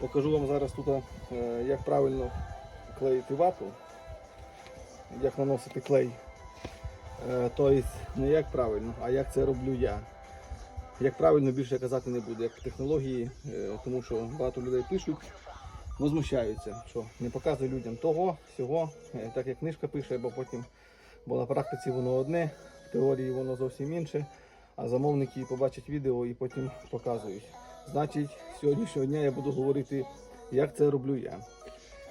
Покажу вам зараз тут, е, як правильно клеїти вату, як наносити клей. Е, Тобто не як правильно, а як це роблю я. Як правильно більше казати не буду, як технології, е, тому що багато людей пишуть, возмущаються, що не показуй людям того, всього, так як книжка пише, бо потім, бо на практиці воно одне, в теорії воно зовсім інше, а замовники побачать відео і потім показують. Значить, сьогоднішнього дня я буду говорити, як це роблю я.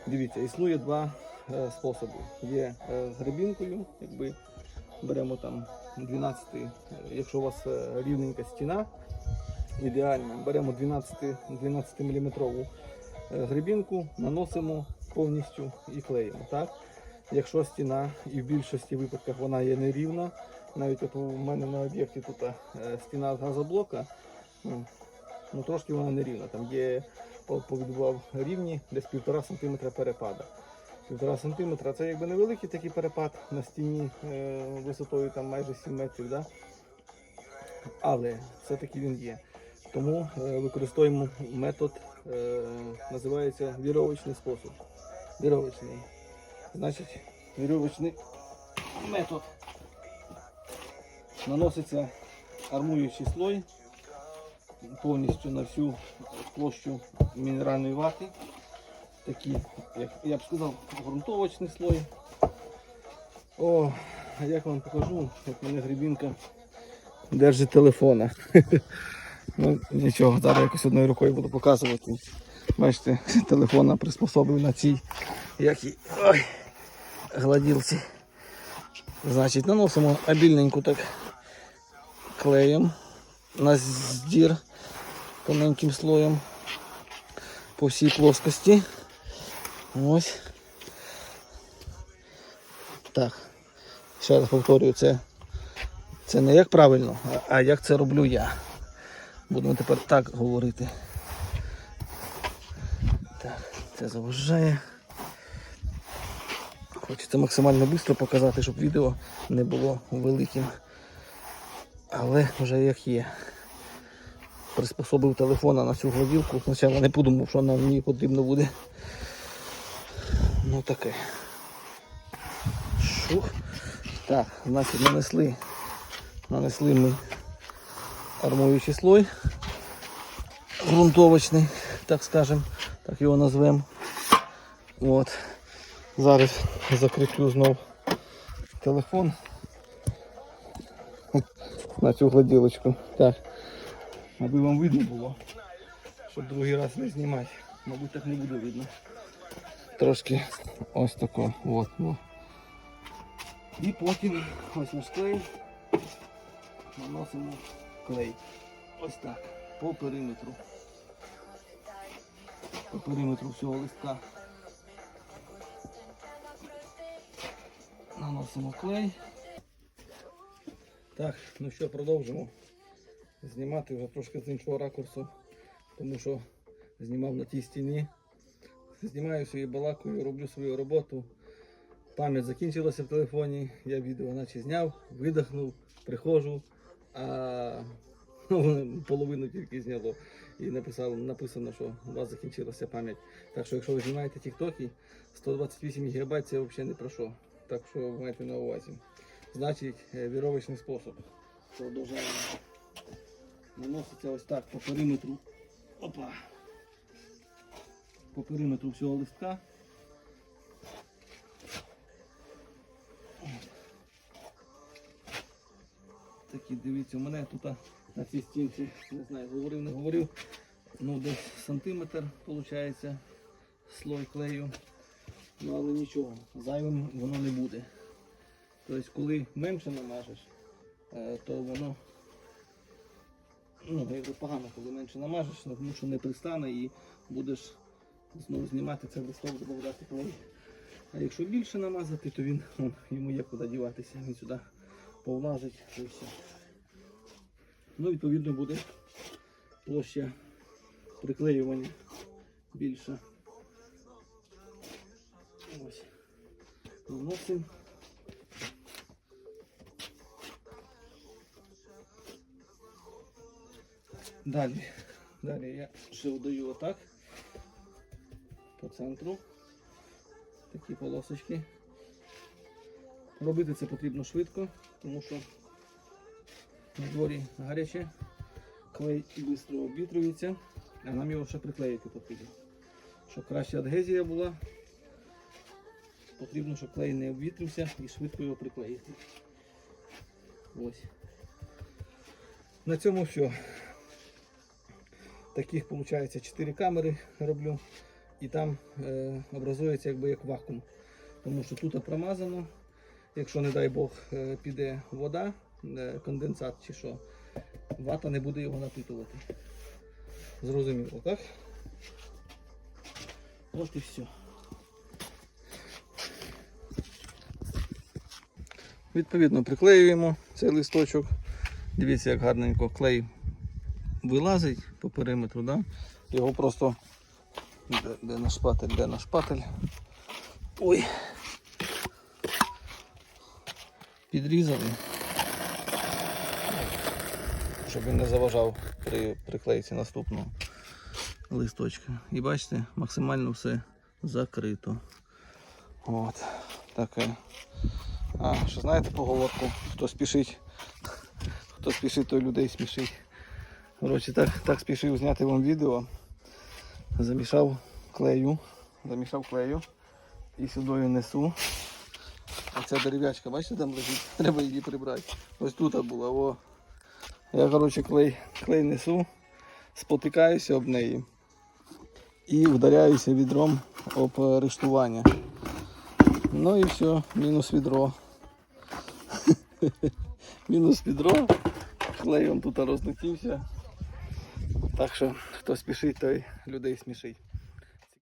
Дивіться, існує два е, способи. Є е, з якби беремо там 12, е, якщо у вас е, рівненька стіна, ідеально, беремо 12, 12 мм гребінку, наносимо повністю і клеїмо. Так? Якщо стіна і в більшості випадках вона є нерівна, навіть от у мене на об'єкті тут е, стіна з газоблока, ну, трошки вона нерівна. Там є по- повідбував рівні десь 1,5 см перепада. 1,5 см це якби невеликий такий перепад на стіні е, висотою там майже 7 метрів. Да? Але все-таки він є. Тому е, використовуємо метод, е, називається віровочний спосіб. Віровочний. Значить, віровочний метод. Наноситься армуючий слой повністю на всю площу мінеральної вати. Такий, як я б сказав, ґрунтовочний слой. О, а як вам покажу, як мене грибінка держить телефона. Ну, нічого, зараз якось одною рукою буду показувати. Бачите, телефона приспособив на цій як і, ой, гладілці. Значить, наносимо обільненьку так клеєм на здір тоненьким слоєм по всій плоскості. Ось. Так. Ще раз повторюю, це, це не як правильно, а, як це роблю я. Будемо тепер так говорити. Так, це заважає. Хочеться максимально швидко показати, щоб відео не було великим. Але вже як є. Приспособив телефона на цю гладілку. Спочатку не подумав, що нам мені потрібно буде. Ну таке. Шух. Так, значить нанесли. Нанесли ми армуючий слой. Грунтовочний, так скажем, так його назвемо. От. Зараз закріплю знов телефон на цю гладілочку. Так. Аби вам видно було, щоб другий раз не знімати. Мабуть так не буде видно. Трошки ось тако. От, ну. І потім ось наш клей. Наносимо клей. Ось так. По периметру. По периметру всього листка. Наносимо клей. Так, ну що, продовжимо знімати вже трошки з іншого ракурсу, тому що знімав на тій стіні. Знімаю свою балакою, роблю свою роботу. Пам'ять закінчилася в телефоні, я відео наче зняв, видихнув, приходжу, а воно половину тільки зняло. І написало, написано, що у вас закінчилася пам'ять. Так що якщо ви знімаєте тіктоки, 128 ГБ це взагалі не про що. Так що майте на увазі. Значить, е, віровочний спосіб. Продовжаємо. Наноситься ось так по периметру. Опа. По периметру всього листка. Такі, дивіться, у мене тут на цій стінці, не знаю, говорив, не говорив, ну десь сантиметр виходить слой клею. Ну але нічого, зайвим воно не буде. Тобто, коли менше намажеш, е, то воно ну, якби погано, коли менше намажеш, ну, тому що не пристане і будеш знову знімати цей листок, додати клей. А якщо більше намазати, то він он, йому є куди діватися, він сюди повлазить і все. Ну, відповідно, буде площа приклеювання більша. Ось. Вносимо. Далі. Далі я ще вдаю отак. по центру. Такі полосочки. Робити це потрібно швидко, тому що на дворі гаряче, клей швидко обвітрюється, а нам його ще приклеїти потрібно. Щоб краще адгезія була, потрібно, щоб клей не обвітрився і швидко його приклеїти. Ось. На цьому все. Таких виходить 4 камери роблю. І там е, образується якби як вакуум. Тому що тут промазано. Якщо, не дай Бог, е, піде вода, е, конденсат чи що, вата не буде його напитувати. Зрозуміло, так? От і все. Відповідно, приклеюємо цей листочок. Дивіться, як гарненько клей вилазить по периметру. Да? Його просто. Де, де наш шпатель, де наш шпатель? Ой. Підрізали. Щоб він не заважав при приклейці наступного листочка. І бачите, максимально все закрито. От. Таке. А, що знаєте поговорку? Хто спішить, хто спішить, той людей смішить. Коротше, так, так спішив зняти вам відео. Замішав клею. Замішав клею. І сюди несу. Оця дерев'ячка, бачите, там лежить, треба її прибрати. Ось тут була. О. Я коротше, клей, клей несу, спотикаюся об неї і вдаряюся відром об рештування. Ну і все, мінус відро. мінус відро. Клей он тут розлетівся. Так що хто спішить, той людей смішить.